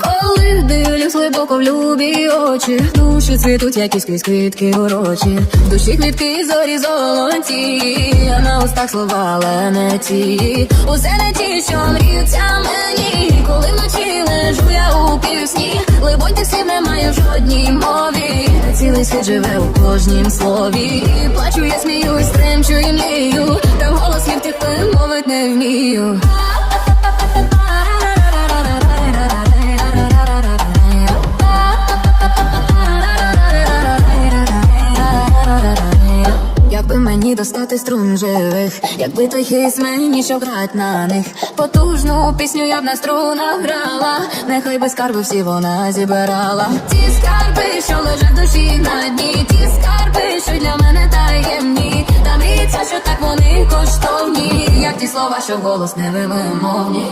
Коли дивлюсь глибоко в любі очі, душі цвітуть, як іскрізь квітки урочі, душі квітки і зорі золоті, а на устах слова, але не ті, усе не ті, що мріються мені, коли вночі лежу я у пісні коли бойтів немає в жодній мові. Цілий світ живе у кожнім слові. І Плачу, я сміюсь, тремчу і млію. Та голос мій втекли, мовить не вмію. Якби мені достати струн живих, якби той хіс мені що грать на них, потужну пісню я б на струнах грала нехай би скарби всі вона зібрала. Ті скарби, що лежать в душі на дні, ті скарби, що для мене таємні, Таблиця, що так вони коштовні, як ті слова, що в голос невимовні.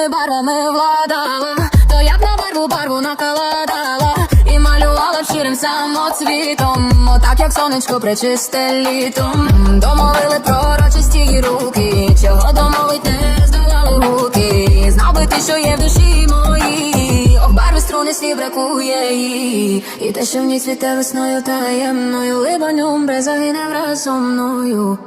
Клубами, барами владала, то я б на барву барву накладала. І малювала б щирим самоцвітом, отак, як сонечко причисте літом, домовили пророчисті руки, чого домовить не здавали гуки. Знав би ти, що є в душі мої, Ох, барви струни слів бракує їй, і те, що в ній цвіте весною таємною, либанюм бре загине разом мною.